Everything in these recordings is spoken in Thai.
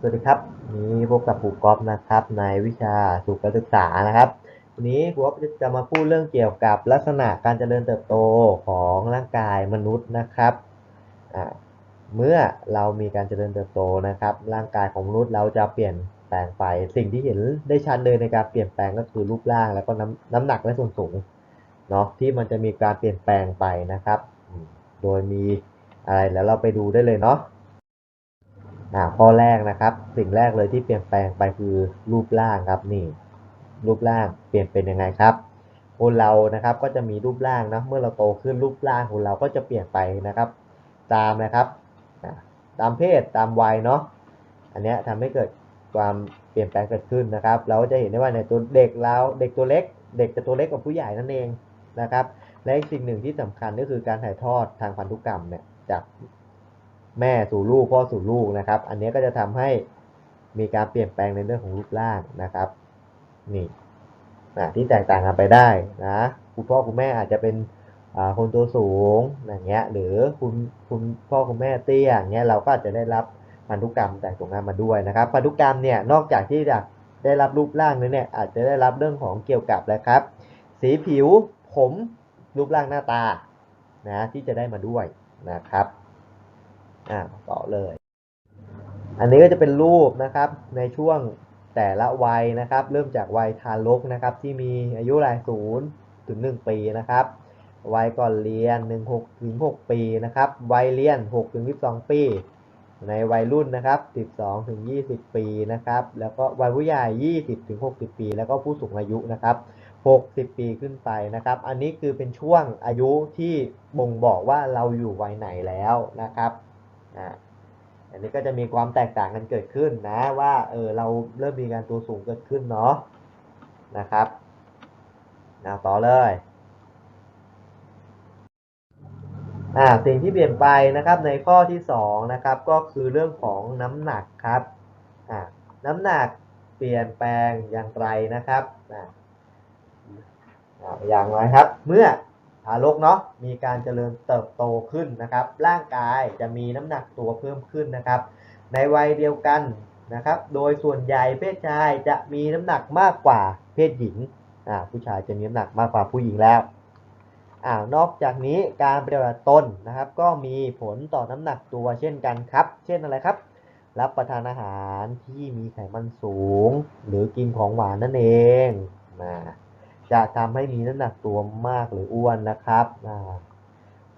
สวัสดีครับนี้พบกับครูก๊อฟนะครับ ในวิชาสุขศึกษานะครับวันนี้ครูก๊อฟจะมาพูดเรื่องเกี่ยวกับลักษณะการเจริญเติบโตของร่างกายมนุษย์นะครับเมื่อเรามีการเจริญเติบโตนะครับ ร่างกายของมนุษย์เราจะเปลี่ยนแปลงไป สิ่งที่เห็นได้ชัดเลยในการเปลี่ยนแปลงก็คือรูปร่างแล้วก็น้ำน้ำหนักและส่วนสูงเนาะที่มันจะมีการเปลี่ยนแปลงไปนะครับ โดยมีอะไรแล้วเราไปดูได้เลยเนาะ อ่าข้อแรกนะครับ สิ่งแรกเลยที่เปลี่ยนแปลงไปคือรูปร่างครับนี่ รูปร่างเปลี่ยนเป็นยังไงครับคนเรานะครับก็จะมีรูปร่างนะเมื่อเราโตขึ้นรูปร่างของเราก็จะเปลี่ยนไปนะครับ ตามนะครับตามเพศตามวัยเนาะอันนี้ยทำให้เกิดความเปลี่ยนแปลงเกิดขึ้นนะครับ เราจะเห็นได้ว่าในตัวเด็กเราเด็กตัวเล็ก เด็กจะตัวเล็กกว่าผู้ใหญ่นั่นเองนะครับ และอีกสิ่งหนึ่งที่สำคัญก็คือการถ่ายทอดทางพันธุกรรมเนี่ยจาก แม่สู่ลูกพ่อสู่ลูกนะครับ อันนี้ก็จะทำให้มีการเปลี่ยนแปลงในเรื่องของรูปร่างนะครับนี่นะที่แตกต่างกันไปได้นะคุณพ่อคุณแม่อาจจะเป็นคนตัวสูงอย่างเงี้ยหรือคุณคุณพ่อคุณแม่เตี้ยอย่างเงี้ยเราก็อาจจะได้รับพันธุกรรมแตกตรงนั้นมาด้วยนะครับพันธุกรรมเนี่ยนอกจากที่จะได้รับรูปร่างแล้วเนี่ยอาจจะได้รับเรื่องของเกี่ยวกับนะครับ สีผิวผมรูปร่างหน้าตานะที่จะได้มาด้วยนะครับ อ่าต่อเลย อันนี้ก็จะเป็นรูปนะครับในช่วงแต่ละวัยนะครับ เริ่มจากวัยทารกนะครับ ที่มีอายุรายศูนย์ถึง 1 ปีนะครับ วัยก่อนเรียน 1 6ถึง6ปีนะครับ วัยเรียน6ถึง12 ปี ในวัยรุ่นนะครับ 12ถึง20 ปีนะครับ แล้วก็วัยผู้ใหญ่ 20ถึง60 ปี แล้วก็ผู้สูงอายุนะครับ60 ปีขึ้นไปนะครับ อันนี้คือเป็นช่วงอายุที่บ่งบอกว่าเราอยู่วัยไหนแล้วนะครับ อันนี้ก็จะมีความแตกต่างกันเกิดขึ้นนะว่าเออเราเริ่มมีการตัวสูงเกิดขึ้นเนาะนะครับนะต่อเลยอ่าสิ่งที่เปลี่ยนไปนะครับในข้อที่สองนะครับก็คือเรื่องของน้ำหนักครับอ่าน้ำหนักเปลี่ยนแปลงอย่างไรนะครับอ่าอย่างไรครับ เมื่อ ทารกเนาะมีการเจริญเติบโตขึ้นนะครับ ร่างกายจะมีน้ำหนักตัวเพิ่มขึ้นนะครับ ในวัยเดียวกันนะครับ โดยส่วนใหญ่เพศชายจะมีน้ำหนักมากกว่าเพศหญิงอ่าผู้ชายจะมีน้ำหนักมากกว่าผู้หญิงแล้วอ่านอกจากนี้การปฏิบัติตนนะครับ ก็มีผลต่อน้ำหนักตัวเช่นกันครับ เช่นอะไรครับ รับประทานอาหารที่มีไขมันสูง หรือกินของหวานนั่นเองนะ จะทำให้มีน้ำหนักตัวมากหรืออ้วนนะครับ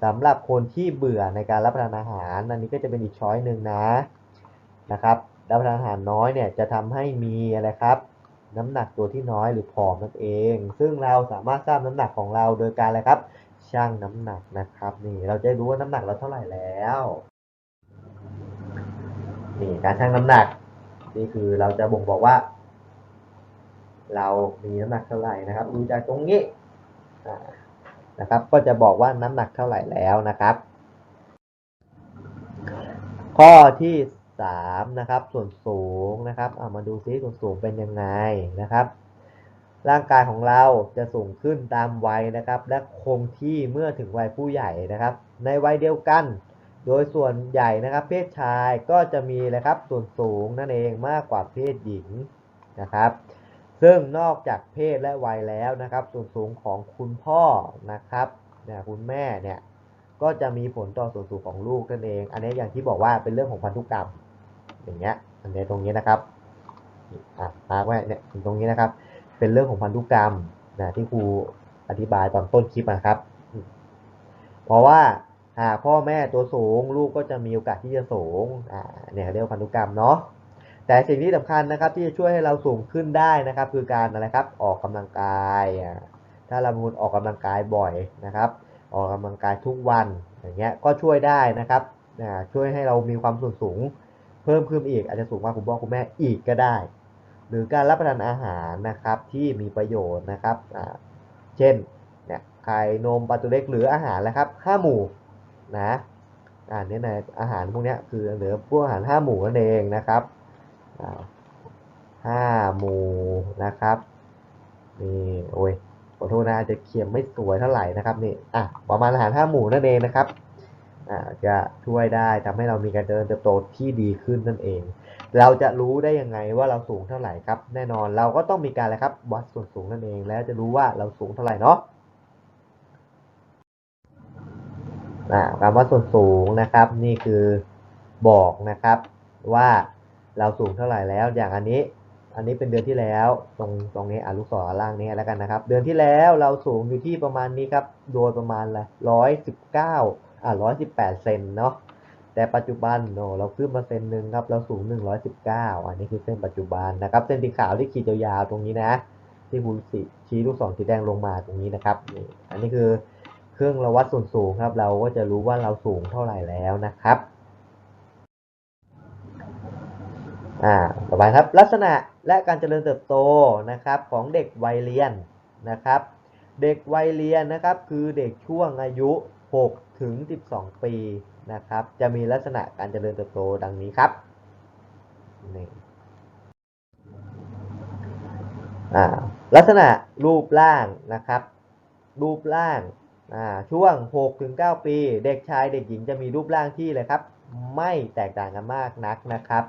สำหรับคนที่เบื่อในการรับประทานอาหารอันนี้ก็จะเป็นอีกช้อยหนึ่งนะนะครับรับประทานอาหารน้อยเนี่ยจะทำให้มีอะไรครับ น้ำหนักตัวที่น้อยหรือผอมนั่นเอง ซึ่งเราสามารถทราบน้ำหนักของเราโดยการอะไรครับชั่งน้ำหนักนะครับนี่เราจะรู้ว่าน้ำหนักเราเท่าไหร่แล้วนี่การชั่งน้ำหนักนี่คือเราจะบ่งบอกว่า เรามีน้ำหนักเท่าไหร่นะครับดูจากตรงนี้นะครับ ก็จะบอกว่าน้ำหนักเท่าไหร่แล้วนะครับ ข้อที่สามนะครับ ส่วนสูงนะครับเอามาดูซิส่วนสูงเป็นยังไงนะครับ ร่างกายของเราจะสูงขึ้นตามวัยนะครับ และคงที่เมื่อถึงวัยผู้ใหญ่นะครับ ในวัยเดียวกัน โดยส่วนใหญ่นะครับ เพศชายก็จะมีนะครับส่วนสูงนั่นเองมากกว่าเพศหญิงนะครับ ซึ่งนอกจากเพศและวัยแล้วนะครับ ส่วนสูงของคุณพ่อนะครับเนี่ยคุณแม่เนี่ยก็จะมีผลต่อส่วนสูงของลูกนั่นเอง อันนี้อย่างที่บอกว่าเป็นเรื่องของพันธุกรรม อย่างเงี้ยอันนี้ตรงนี้นะครับอะมากไว้เนี่ยตรงนี้นะครับ เป็นเรื่องของพันธุกรรมนะที่ครูอธิบายตอนต้นคลิปนะครับ เพราะว่าหากพ่อแม่ตัวสูง ลูกก็จะมีโอกาสที่จะสูงอ่าเนี่ยเรียกพันธุกรรมเนาะ แต่สิ่งที่สำคัญนะครับที่จะช่วยให้เราสูงขึ้นได้นะครับ คือการอะไรครับออกกำลังกายถ้าเราเป็นออกกำลังกายบ่อยนะครับ ออกกำลังกายทุกวันอย่างเงี้ยก็ช่วยได้นะครับช่วยให้เรามีความส่วนสูง เพิ่มขึ้นอีกอาจจะสูงกว่าคุณพ่อคุณแม่อีกก็ได้ หรือการรับประทานอาหารนะครับที่มีประโยชน์นะครับเช่นเนี่ยไข่นมปลาตัวเล็กหรืออาหารนะครับห้าหมู่นะอ่าเนี่ยในอาหารพวกนี้คือเหลือพวกอาหารห้าหมู่นั่นเองนะครับ ห้าหมู่นะครับนี่โอ้ยขอโทษนะจะเขียนไม่สวยเท่าไหร่นะครับนี่อะประมาณอาหารห้าหมู่นั่นเองนะครับอ่าจะช่วยได้ทำให้เรามีการเจริญเติบโตที่ดีขึ้นนั่นเอง เราจะรู้ได้ยังไงว่าเราสูงเท่าไหร่ครับ แน่นอนเราก็ต้องมีการอะไรครับวัดส่วนสูงนั่นเอง แล้วจะรู้ว่าเราสูงเท่าไหร่เนาะอ่าการวัดส่วนสูงนะครับ นี่คือบอกนะครับว่า เราสูงเท่าไหร่แล้ว อย่างอันนี้ อันนี้เป็นเดือนที่แล้ว ตรงตรงนี้อะลูกศรล่างนี้แล้วกันนะครับ เดือนที่แล้วเราสูงอยู่ที่ประมาณนี้ครับ โดยประมาณละร้อยสิบเก้าอะร้อยสิบแปดเซนเนาะ แต่ปัจจุบันโนเราขึ้นมาเซนหนึ่งครับ เราสูง119อันนี้คือเส้นปัจจุบันนะครับ เส้นสีขาวที่ขีดยาวๆตรงนี้นะ ที่คุณสีชี้ลูกศรสีแดงลงมาตรงนี้นะครับ อันนี้คือเครื่องเราวัดส่วนสูงครับ เราก็จะรู้ว่าเราสูงเท่าไหร่แล้วนะครับ อ่าต่อไปครับลักษณะและการเจริญเติบโตนะครับของเด็กวัยเรียนนะครับ เด็กวัยเรียนนะครับคือเด็กช่วงอายุ 6 ถึง 12 ปีนะครับ จะมีลักษณะการเจริญเติบโตดังนี้ครับนี่อ่าลักษณะรูปร่างนะครับ รูปร่างอ่าช่วง 6 ถึง 9 ปี เด็กชายเด็กหญิงจะมีรูปร่างที่เลยครับ ไม่แตกต่างกันมากนักนะครับ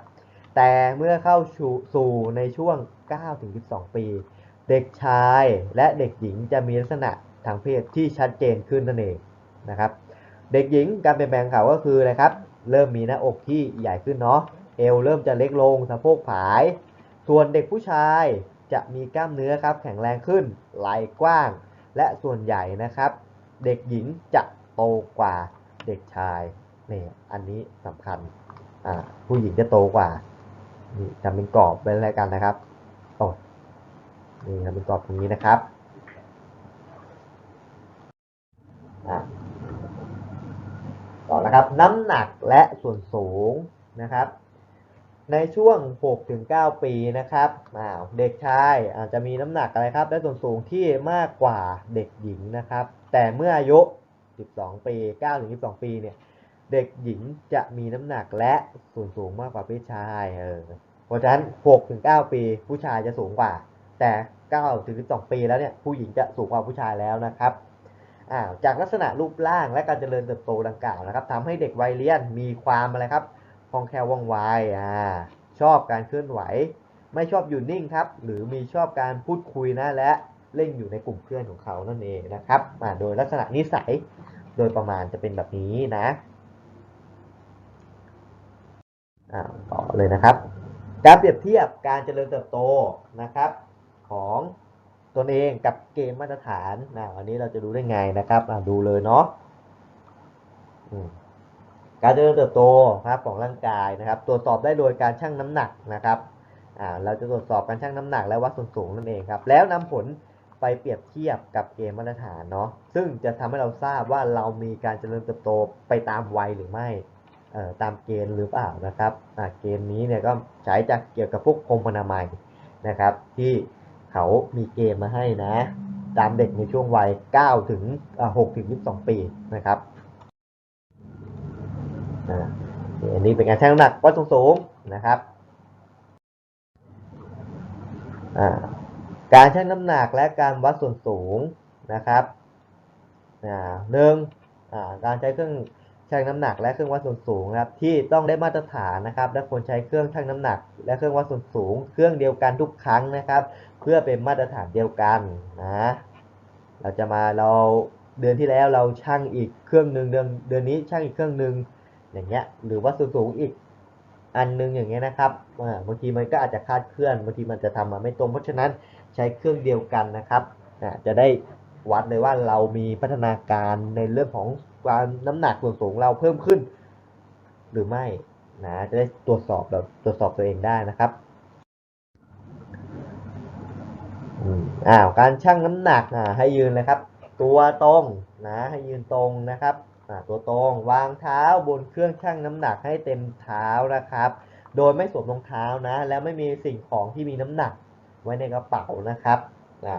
แต่เมื่อเข้าสู่ในช่วง 9-12 ปี เด็กชายและเด็กหญิงจะมีลักษณะทางเพศที่ชัดเจนขึ้นนั่นเองนะครับ เด็กหญิงการเปลี่ยนแปลงเขาก็คืออะไรครับ เริ่มมีหน้าอกที่ใหญ่ขึ้นเนาะ เอวเริ่มจะเล็กลงสะโพกผาย ส่วนเด็กผู้ชายจะมีกล้ามเนื้อครับแข็งแรงขึ้น ไหล่กว้าง และส่วนใหญ่นะครับ เด็กหญิงจะโตกว่าเด็กชายเนี่ยอันนี้สำคัญ อ่า ผู้หญิงจะโตกว่า นี่ทำเป็นกรอบเป็นอะไรกันนะครับโอ้นี่ทำเป็นกรอบตรงนี้นะครับต่อนะครับ น้ำหนักและส่วนสูงนะครับ ในช่วง 6-9 ปีนะครับเด็กชายอาจจะมีน้ำหนักอะไรครับ และส่วนสูงที่มากกว่าเด็กหญิงนะครับ แต่เมื่ออายุ 12 ปี 9-12 ปีเนี่ย เด็กหญิงจะมีน้ำหนักและส่วนสูงมากกว่าผู้ชายเออเพราะฉะนั้น6-9ปี ผู้ชายจะสูงกว่า แต่9-12ปีแล้วเนี่ยผู้หญิงจะสูงกว่าผู้ชายแล้วนะครับอาจากลักษณะรูปร่างและการเจริญเติบโตดังกล่าวนะครับทำให้เด็กวัยเรียนมีความอะไรครับคล่องแคล่วว่องไวอ่าชอบการเคลื่อนไหว ไม่ชอบอยู่นิ่งครับ หรือมีชอบการพูดคุยนะและเล่นอยู่ในกลุ่มเพื่อนของเขานั่นเองนะครับอ่าโดยลักษณะนิสัยโดยประมาณจะเป็นแบบนี้นะอ่า ต่อเลยนะครับ การเปรียบเทียบการเจริญเติบโตนะครับ ของตนเองกับเกณฑ์มาตรฐานนะวันนี้เราจะดูได้ไงนะครับดูเลยเนาะการเจริญเติบโตครับของร่างกายนะครับ ตรวจสอบได้โดยการชั่งน้ำหนักนะครับเราจะตรวจสอบการชั่งน้ำหนักและวัดส่วนสูงนั่นเองครับ แล้วนำผลไปเปรียบเทียบกับเกณฑ์มาตรฐานเนาะซึ่งจะทำให้เราทราบว่าเรามีการเจริญเติบโตไปตามวัยหรือไม่ ตามเกณฑ์หรือเปล่านะครับเกณฑ์นี้เนี่ยก็ใช้จากเกี่ยวกับพวกกรมอนามัยนะครับ ที่เขามีเกณฑ์มาให้นะ ตามเด็กในช่วงวัย 9 ถึง6ถึง 22 ปีนะครับอันนี้เป็นการชั่งน้ำหนักวัดสูงนะครับการชั่งน้ำหนักและการวัดส่วนสูงนะครับหนึ่งอ่าการใช้เครื่อง ชั่งน้ำหนักและเครื่องวัดส่วนสูงนะครับที่ต้องได้มาตรฐานนะครับ และควรใช้เครื่องชั่งน้ำหนัก และเครื่องวัดส่วนสูง เครื่องเดียวกันทุกครั้งนะครับ เพื่อเป็นมาตรฐานเดียวกันนะเราจะมาเราเดือนที่แล้วเราช่างอีกเครื่องหนึ่งเดือนเดือนนี้ช่างอีกเครื่องหนึ่งอย่างเงี้ยหรือว่าสูงสูงอีกอันหนึงอย่างเงี้ยนะครับบางทีมันก็อาจจะคาดเคลื่อนบางทีมันจะทำมาไม่ตรง เพราะฉะนั้นใช้เครื่องเดียวกันนะครับจะได้วัดเลยว่าเรามีพัฒนาการในเรื่องของ ความน้ำหนักส่วนสูงเราเพิ่มขึ้น หรือไม่นะจะได้ตรวจสอบแบบตรวจสอบตัวเองได้นะครับอืมอ้าวการชั่งน้ำหนักอ่าให้ยืนเลยครับ ตัวตรงนะให้ยืนตรงนะครับอ่าตัวตรงวางเท้าบนเครื่องชั่งน้ำหนักให้เต็มเท้านะครับ โดยไม่สวมรองเท้านะ แล้วไม่มีสิ่งของที่มีน้ำหนักไว้ในกระเป๋านะครับอ่า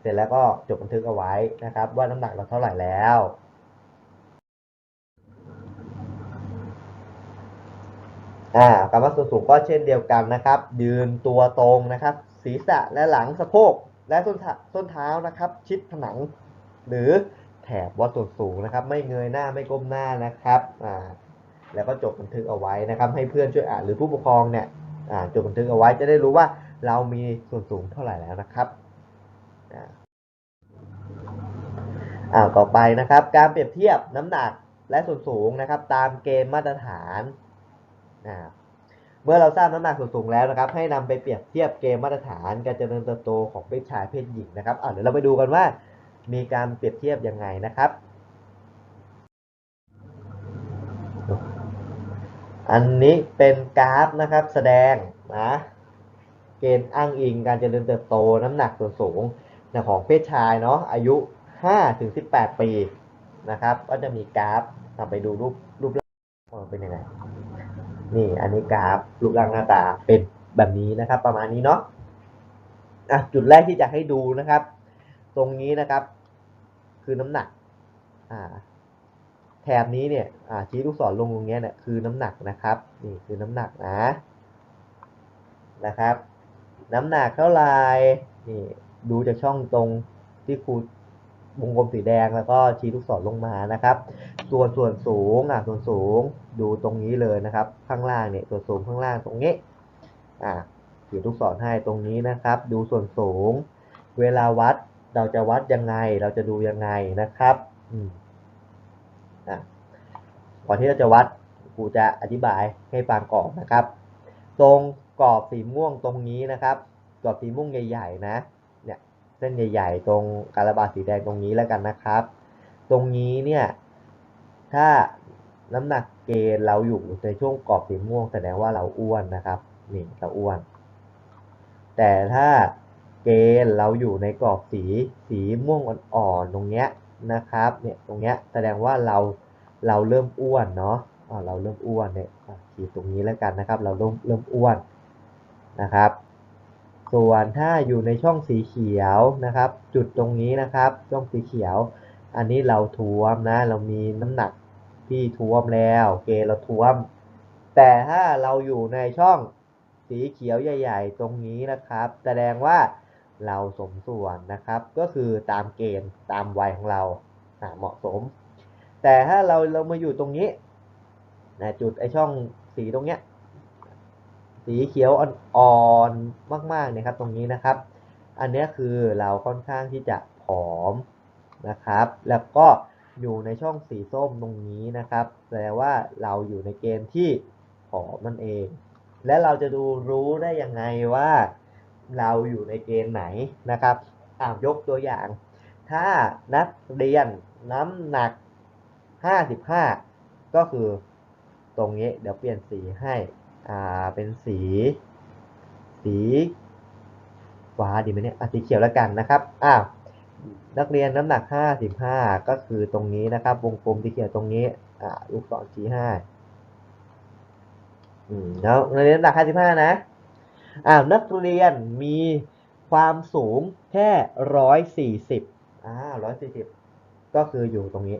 เสร็จแล้วก็จดบันทึกเอาไว้นะครับ ว่าน้ำหนักเราเท่าไหร่แล้ว อ่าการวัดส่วนสูงก็เช่นเดียวกันนะครับ ยืนตัวตรงนะครับ ศีรษะและหลังสะโพกและส้นส้นเท้านะครับ ชิดผนัง หรือแถบวัดส่วนสูงนะครับ ไม่เงยหน้าไม่ก้มหน้านะครับอ่าแล้วก็จดบันทึกเอาไว้นะครับ ให้เพื่อนช่วยอ่านหรือผู้ปกครองเนี่ยอ่าจดบันทึกเอาไว้จะได้รู้ว่าเรามีส่วนสูงเท่าไหร่แล้วนะครับอ่าต่อไปนะครับ การเปรียบเทียบน้ำหนักและส่วนสูงนะครับ ตามเกณฑ์มาตรฐาน อ่าเมื่อเราทราบน้ำหนักส่วนสูงแล้วนะครับ ให้นำไปเปรียบเทียบเกณฑ์มาตรฐานการเจริญเติบโตของเพศชายเพศหญิงนะครับอ่าเดี๋ยวเราไปดูกันว่ามีการเปรียบเทียบยังไงนะครับ อันนี้เป็นกราฟนะครับแสดงนะเกณฑ์อ้างอิงการเจริญเติบโตน้ำหนักส่วนสูงของเพศชายเนาะอายุ5ถึง18 ปีนะครับ ก็จะมีกราฟเราไปดูรูปรูปร่างว่ามันเป็นยังไง นี่อันนี้กราฟรูปร่างหน้าตาเป็นแบบนี้นะครับ ประมาณนี้เนาะอะจุดแรกที่จะให้ดูนะครับ ตรงนี้นะครับ คือน้ำหนัก อ่า แถบนี้เนี่ยอ่าชี้ลูกศรลงตรงนี้เนี่ยคือน้ำหนักนะครับ นี่คือน้ำหนักนะนะครับ น้ำหนักเท่าไหร่นี่ดูจากช่องตรงที่ครูวงกลมสีแดงแล้วก็ชี้ลูกศรลงมานะครับ ส่วนส่วนสูงอ่าส่วนสูงดูตรงนี้เลยนะครับ ข้างล่างเนี่ยส่วนสูงข้างล่างตรงนี้อ่าขีดลูกศรให้ตรงนี้นะครับ ดูส่วนสูง เวลาวัดเราจะวัดยังไง เราจะดูยังไงนะครับอืมอะก่อนที่เราจะวัดครูจะอธิบายให้ฟังก่อนนะครับ ตรงกรอบสีม่วงตรงนี้นะครับ กรอบสีม่วงใหญ่ๆนะเนี่ยเส้นใหญ่ ๆ ตรงการระบาสีแดงตรงนี้แล้วกันนะครับ ตรงนี้เนี่ย ถ้าน้ำหนักเกณฑ์เราอยู่ในช่วงกรอบสีม่วงแสดงว่าเราอ้วนนะครับนี่เราอ้วน แต่ถ้าเกณฑ์เราอยู่ในกรอบสีสีม่วงอ่อนๆตรงเนี้ยนะครับเนี่ยตรงเนี้ยแสดงว่าเราเราเริ่มอ้วนเนาะเราเริ่มอ้วนเนี่ยขีดตรงนี้แล้วกันนะครับ เราเริ่มเริ่มอ้วนนะครับ ส่วนถ้าอยู่ในช่องสีเขียวนะครับ จุดตรงนี้นะครับ ช่องสีเขียว อันนี้เราท้วมนะ เรามีน้ำหนัก ที่ท้วมแล้วเกณฑ์เราท้วม แต่ถ้าเราอยู่ในช่องสีเขียวใหญ่ ๆ ตรงนี้นะครับ แสดงว่าเราสมส่วนนะครับ ก็คือตามเกณฑ์ตามวัยของเราเหมาะสม แต่ถ้าเราเรามาอยู่ตรงนี้นะจุดไอช่องสีตรงเนี้ยสีเขียวอ่อนๆมากๆเนี่ยครับ ตรงนี้นะครับ อันนี้คือเราค่อนข้างที่จะผอมนะครับ แล้วก็ อยู่ในช่องสีส้มตรงนี้นะครับแสดงว่าเราอยู่ในเกณฑ์ที่ผอมนั่นเอง และเราจะดูรู้ได้ยังไงว่า เราอยู่ในเกณฑ์ไหนนะครับอ่ายกตัวอย่าง ถ้านักเรียนน้ำหนัก 55 ก็คือตรงนี้เดี๋ยวเปลี่ยนสีให้อ่าเป็นสี สีฟ้าดีไหมเนี่ยอะสีเขียวแล้วกันนะครับอ้าว นักเรียนน้ำหนัก 55 ก็คือตรงนี้นะครับ วงกลมสีเขียวตรงนี้อ่าลูกศรชี้ห้อืมแล้วนักเรียนน้ำหนัก 55 นะอ้านักเรียนมีความสูงแค่ 140อ่า140 ก็คืออยู่ตรงนี้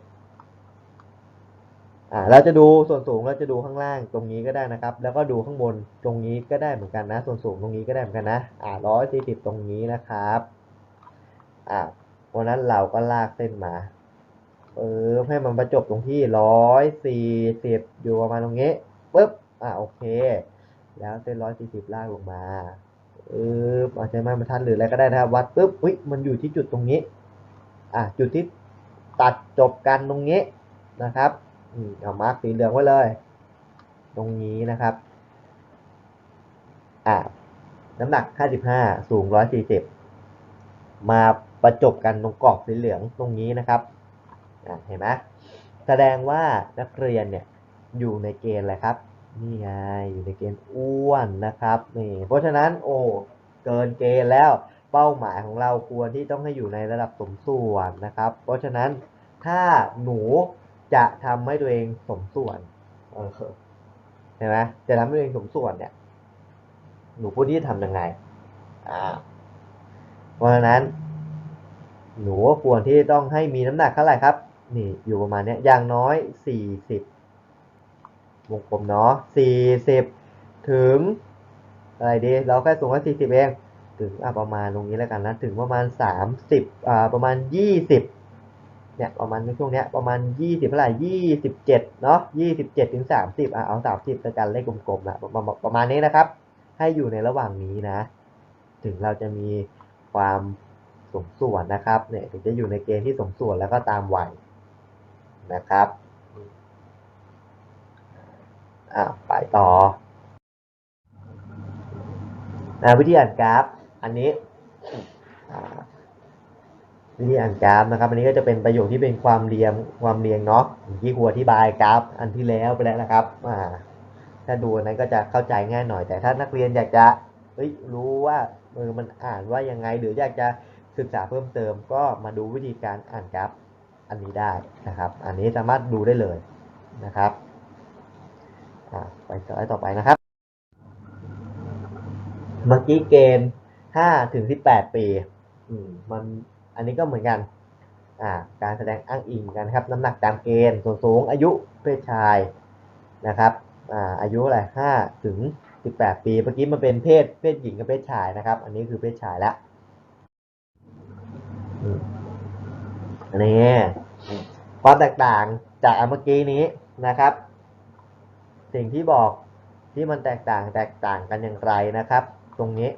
อ่าเราจะดูส่วนสูงเราจะดูข้างล่างตรงนี้ก็ได้นะครับ แล้วก็ดูข้างบนตรงนี้ก็ได้เหมือนกันนะ ส่วนสูงตรงนี้ก็ได้เหมือนกันนะ อ่าร้อยสี่สิบตรงนี้นะครับ อ่า เพราะนั้นเราก็ลากเส้นมาเออให้มันประจบตรงที่ร้อยสี่สิบอยู่ประมาณตรงนี้ปุ๊บอ่าโอเค แล้วเส้นร้อยสี่สิบลากลงมาเอออาใช้ไม้บรรทัดหรืออะไรก็ได้นะครับ วัดปุ๊บอุ้ยมันอยู่ที่จุดตรงนี้ อ่าจุดที่ตัดจบกันตรงนี้นะครับอืมเอามาร์กสีเหลืองไว้เลย ตรงนี้นะครับอ่าน้ำหนัก 55 สูง 140 มา ประจบกันตรงกรอบสีเหลืองตรงนี้นะครับเห็นไหมแสดงว่านักเรียนเนี่ยอยู่ในเกณฑ์อะไรครับนี่ไงอยู่ในเกณฑ์อ้วนนะครับนี่เพราะฉะนั้นโอ้เกินเกณฑ์แล้วเป้าหมายของเราควรที่ต้องให้อยู่ในระดับสมส่วนนะครับ เพราะฉะนั้นถ้าหนูจะทำให้ตัวเองสมส่วนเออเห็นไหมจะทำให้ตัวเองสมส่วนเนี่ย หนูพูดที่จะทำยังไงอ่าเพราะฉะนั้น หนูก็ควรที่ต้องให้มีน้ำหนักเท่าไหร่ครับ นี่อยู่ประมาณเนี้ยอย่างน้อยสี่สิบวงกลมเนาะสี่สิบถึงอะไรดี เราแค่สูงแค่สี่สิบเอง ถึงประมาณตรงนี้แล้วกันนะ ถึงประมาณสามสิบอ่าประมาณยี่สิบเนี่ยประมาณในช่วงเนี้ยประมาณยี่สิบเท่าไหร่ยี่สิบเจ็ดเนาะยี่สิบเจ็ดถึงสามสิบอะเอาสามสิบแล้วกันเลขกลมๆนะประมาณประมาณนี้นะครับ ให้อยู่ในระหว่างนี้นะ ถึงเราจะมีความ สมส่วนนะครับเนี่ยถึงจะอยู่ในเกณฑ์ที่สมส่วนแล้วก็ตามวัยนะครับอะไปต่ออะวิธีอ่านกราฟ อันนี้วิธีอ่านกราฟนะครับ อันนี้ก็จะเป็นประโยคที่เป็นความเรียงความเรียงเนาะอย่างที่ครูอธิบายกราฟ อันที่แล้วไปแล้วนะครับอ่าถ้าดูนนั้นก็จะเข้าใจง่ายหน่อย แต่ถ้านักเรียนอยากจะเฮ้ยรู้ว่าเออมันอ่านว่ายังไงหรืออยากจะ ศึกษาเพิ่มเติมก็มาดูวิธีการอ่านกราฟอันนี้ได้นะครับ อันนี้สามารถดูได้เลยนะครับไปสไลด์ต่อไปนะครับ เมื่อกี้เกณฑ์5ถึง18ปีมันอันนี้ก็เหมือนกันการแสดงอ้างอิงเหมือนกันครับ น้ำหนักตามเกณฑ์ส่วนสูงอายุเพศชายนะครับอาอายุอะไร5ถึง18ปี เมื่อกี้มันเป็นเพศเพศหญิงกับเพศชายนะครับ อันนี้คือเพศชายแล้ว นนี้ความแตกต่างจากเมื่อกี้นี้นะครับ สิ่งที่บอกที่มันแตกต่างแตกต่างกันอย่างไรนะครับ ตรงนี้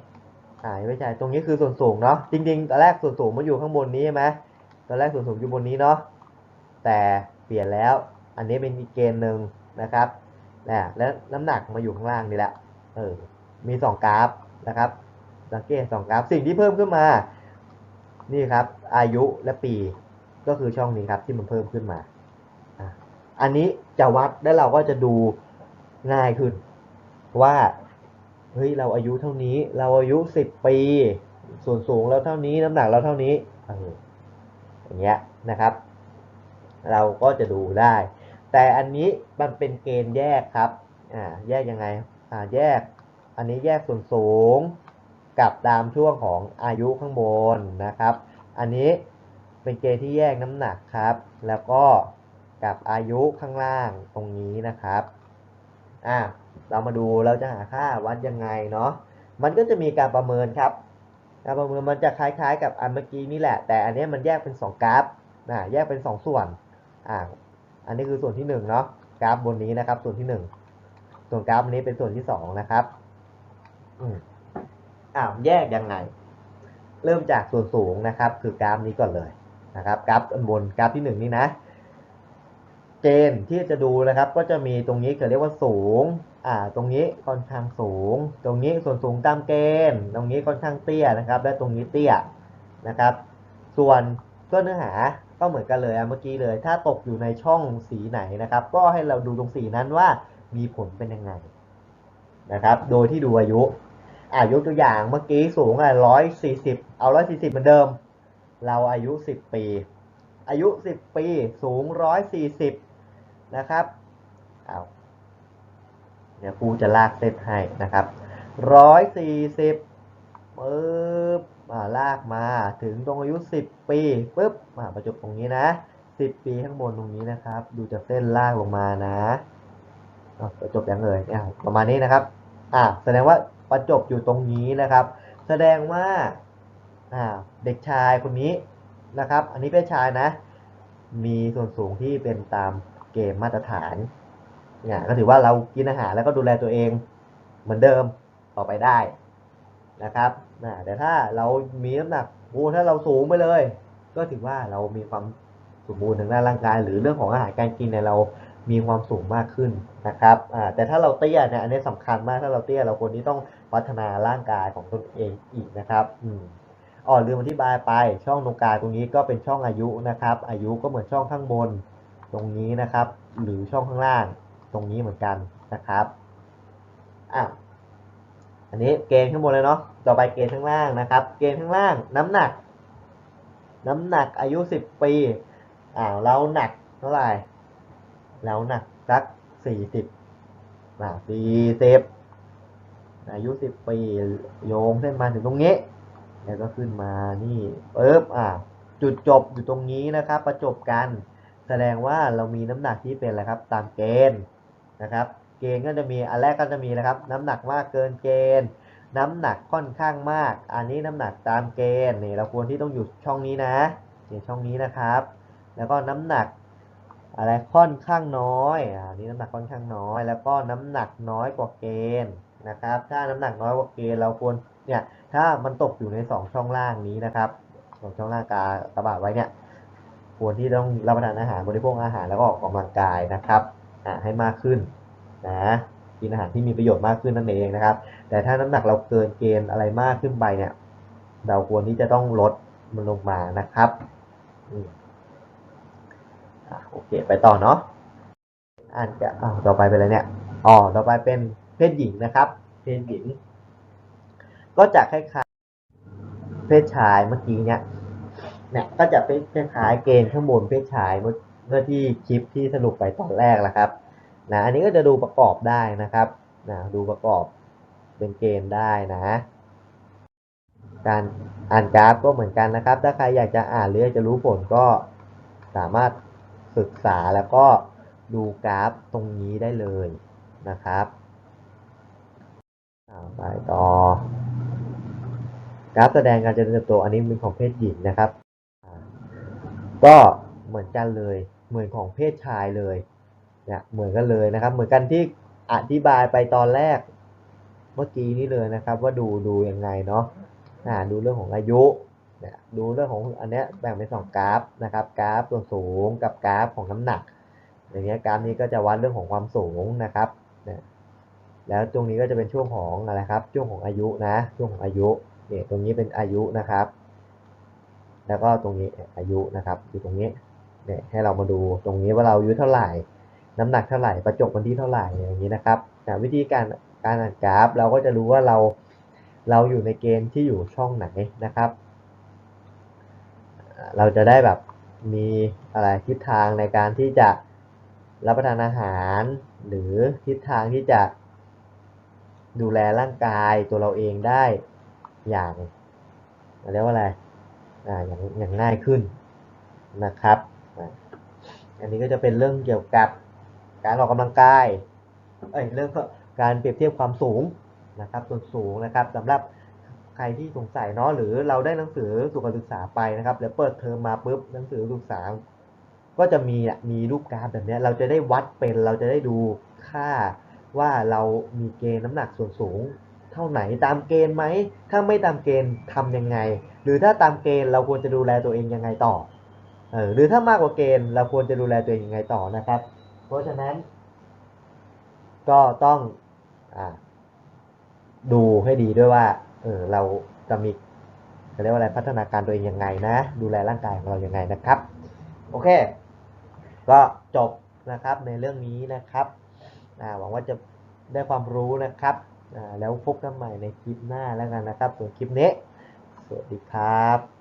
อ่าไม่ใช่ตรงนี้คือส่วนสูงเนาะจริงๆตอนแรกส่วนสูงมันอยู่ข้างบนนี้ใช่ไหมตอนแรกส่วนสูงอยู่บนนี้เนาะแต่เปลี่ยนแล้วอันนี้เป็นอีกเกณฑ์หนึ่งนะครับนะแล้วน้ำหนักมาอยู่ข้างล่างนี่แหละเออมีสองกราฟนะครับสังเกตสองกราฟสิ่งที่เพิ่มขึ้นมา นี่ครับ อายุและปีก็คือช่องนี้ครับที่มันเพิ่มขึ้นมา อันนี้จะวัดแล้วเราก็จะดูง่ายขึ้น ว่าเฮ้ยเราอายุเท่านี้ เราอายุสิบปี ส่วนสูงเราเท่านี้น้ำหนักเราเท่านี้อออย่างเงี้ยนะครับ เราก็จะดูได้ แต่อันนี้มันเป็นเกณฑ์แยกครับ อ่าแยกยังไงอ่าแยก อันนี้แยกส่วนสูง กับตามช่วงของอายุข้างบนนะครับ อันนี้เป็นเกณฑ์ที่แยกน้ำหนักครับ แล้วก็กับอายุข้างล่างตรงนี้นะครับอ่าเรามาดูเราจะหาค่าวัดยังไงเนาะมันก็จะมีการประเมินครับการประเมินมันจะคล้ายๆ กับอันเมื่อกี้นี่แหละ แต่อันนี้มันแยกเป็น 2 กราฟนะแยกเป็น 2 ส่วนอ่าอันนี้คือส่วนที่1เนาะกราฟบนนี้นะครับ ส่วนที่ 1 ส่วนกราฟนี้เป็นส่วนที่2นะครับอืม อ้าวแยกยังไง เริ่มจากส่วนสูงนะครับ คือกราฟนี้ก่อนเลยนะครับกราฟอันบนกราฟที่ 1 นี่นะ เกณฑ์ที่จะดูนะครับ ก็จะมีตรงนี้เขาเรียกว่าสูงอ่าตรงนี้ค่อนข้างสูง ตรงนี้ส่วนสูงตามเกณฑ์ ตรงนี้ค่อนข้างเตี้ยนะครับ และตรงนี้เตี้ยนะครับ ส่วนก็เนื้อหาก็เหมือนกันเลยเมื่อกี้เลย ถ้าตกอยู่ในช่องสีไหนนะครับ ก็ให้เราดูตรงสีนั้นว่ามีผลเป็นยังไงนะครับ โดยที่ดูอายุ อ่ายกตัวอย่างเมื่อกี้สูงอะร้อยสี่สิบเอาร้อยสี่สิบเหมือนเดิม เราอายุสิบปี อายุสิบปีสูงร้อยสี่สิบนะครับเอาเดี๋ยวครูจะลากเซตให้นะครับร้อยสี่สิบปึ๊บาลากมาถึงตรงอายุสิบปีปึ๊บมาประจบตรงนี้นะสิบปีข้างบนตรงนี้นะครับ ดูจากเส้นลากลงมานะประจบอยังเลยอะประมาณนี้นะครับ อ่าแสดงว่า ประจบอยู่ตรงนี้นะครับ แสดงว่าเด็กชายคนนี้นะครับ อันนี้เป็นชายนะ มีส่วนสูงที่เป็นตามเกณฑ์มาตรฐานเนี่ยก็ถือว่าเรากินอาหารแล้วก็ดูแลตัวเองเหมือนเดิมต่อไปได้นะครับนะแต่ถ้าเรามีน้ำหนักโอ้ถ้าเราสูงไปเลย ก็ถือว่าเรามีความสมบูรณ์ทางด้านร่างกาย หรือเรื่องของอาหารการกินเนี่ยเรา มีความสูงมากขึ้นนะครับแต่ถ้าเราเตี้ยเนี่ยอันนี้สำคัญมากถ้าเราเตี้ยเราควรที่ต้องพัฒนาร่างกายของตนเองอีกนะครับอืมอ๋อลืมอธิบายไปช่องตรงกลางตรงนี้ก็เป็นช่องอายุนะครับ อายุก็เหมือนช่องข้างบนตรงนี้นะครับ หรือช่องข้างล่างตรงนี้เหมือนกันนะครับอะอันนี้เกณฑ์ข้างบนเลยเนาะต่อไปเกณฑ์ข้างล่างนะครับ เกณฑ์ข้างล่างน้ำหนัก น้ำหนักอายุสิบปีอ่าเราหนักเท่าไหร่ เราหนักสักสี่สิบอ่าสี่สิบอายุสิบปีโยงเส้นมาถึงตรงนี้ แล้วก็ขึ้นมานี่ปึ๊บอะจุดจบอยู่ตรงนี้นะครับ ประจบกัน แสดงว่าเรามีน้ำหนักที่เป็นอะไรครับ ตามเกณฑ์นะครับ เกณฑ์ก็จะมีอันแรกก็จะมีนะครับ น้ำหนักมากเกินเกณฑ์ น้ำหนักค่อนข้างมาก อันนี้น้ำหนักตามเกณฑ์นี่เราควรที่ต้องอยู่ช่องนี้นะนี่ช่องนี้นะครับ แล้วก็น้ำหนัก อะไรค่อนข้างน้อยอ่านี่น้ำหนักค่อนข้างน้อย แล้วก็น้ำหนักน้อยกว่าเกณฑ์นะครับ ถ้าน้ำหนักน้อยกว่าเกณฑ์เราควรเนี่ยถ้ามันตกอยู่ในสองช่องล่างนี้นะครับสองช่องล่างกากระบาดไว้เนี่ยควรที่ต้องรับประทานอาหารบริโภคอาหารแล้วก็ออกกำลังกายนะครับอ่าให้มากขึ้นนะกินอาหารที่มีประโยชน์มากขึ้นนั่นเองนะครับ แต่ถ้าน้ำหนักเราเกินเกณฑ์อะไรมากขึ้นไปเนี่ย เราควรที่จะต้องลดมันลงมานะครับอื โอเค ไปต่อเนาะอ่านจะอ้าวต่อไปเป็นอะไรเนี่ยอ๋อต่อไปเป็นเพศหญิงนะครับ เพศหญิง ก็จะคล้ายๆเพศชายเมื่อกี้เนี่ยเนี่ยก็จะเป็นคล้ายๆเกณฑ์ข้างบนเพศชายเมื่อเมื่อที่คลิปที่สรุปไปตอนแรกแล้วครับนะอันนี้ก็จะดูประกอบได้นะครับนะดูประกอบเป็นเกณฑ์ได้นะ การอ่านกราฟก็เหมือนกันนะครับ ถ้าใครอยากจะอ่านหรืออยากจะรู้ผลก็สามารถ ศึกษาแล้วก็ดูกราฟตรงนี้ได้เลยนะครับไปต่อกราฟแสดงการเจริญเติบโตอันนี้เป็นของเพศหญิงนะครับ ก็เหมือนกันเลยเหมือนของเพศชายเลยเนี่ยเหมือนกันเลยนะครับ เหมือนกันที่อธิบายไปตอนแรกเมื่อกี้นี้เลยนะครับ ว่าดูดูยังไงเนาะดูเรื่องของอายุ เนี่ยดูเรื่องของอันเนี้ยแบ่งเป็นสองกราฟนะครับกราฟส่วนสูงกับกราฟของน้ำหนัก อย่างเงี้ยกราฟนี้ก็จะวัดเรื่องของความสูงนะครับเนี่ยแล้วตรงนี้ก็จะเป็นช่วงของอะไรครับ ช่วงของอายุนะ ช่วงของอายุเนี่ยตรงนี้เป็นอายุนะครับ แล้วก็ตรงนี้อายุนะครับอยู่ตรงนี้เนี่ยให้เรามาดูตรงนี้ว่าเราอายุเท่าไหร่ น้ำหนักเท่าไหร่ประจบวันที่เท่าไหร่อย่างนี้นะครับวิธีการการอ่านกราฟ เราก็จะรู้ว่าเราเราอยู่ในเกณฑ์ที่อยู่ช่องไหนนะครับ เราจะได้แบบมีอะไรทิศทางในการที่จะรับประทานอาหาร หรือทิศทางที่จะดูแลร่างกายตัวเราเองได้อย่างเรียกว่าอะไรอ่าอย่างอย่างง่ายขึ้นนะครับอันนี้ก็จะเป็นเรื่องเกี่ยวกับการออกกำลังกายเอ้ยเรื่องการเปรียบเทียบความสูงนะครับส่วนสูงนะครับสำหรับ ใครที่สงสัยเนาะหรือเราได้หนังสือสุขศึกษาไปนะครับ แล้วเปิดเทอมมาปุ๊บหนังสือศึกษา ก็จะมีอะมีรูปกราฟแบบนี้เราจะได้วัดเป็นเราจะได้ดูค่าว่าเรามีเกณฑ์น้ำหนักส่วนสูง เท่าไหนตามเกณฑ์ไหมถ้าไม่ตามเกณฑ์ทำยังไง หรือถ้าตามเกณฑ์เราควรจะดูแลตัวเองยังไงต่อเออหรือถ้ามากกว่าเกณฑ์เราควรจะดูแลตัวเองยังไงต่อนะครับ เพราะฉะนั้น ก็ต้องอาดูให้ดีด้วยว่า เออเราจะมีจะเรียกว่าอะไรพัฒนาการตัวเองยังไงนะ ดูแลร่างกายของเรายังไงนะครับ โอเค ก็จบนะครับในเรื่องนี้นะครับหวังว่าจะได้ความรู้นะครับแล้วพบกันใหม่ในคลิปหน้าแล้วกันนะครับส่วนคลิปนี้ สวัสดีครับ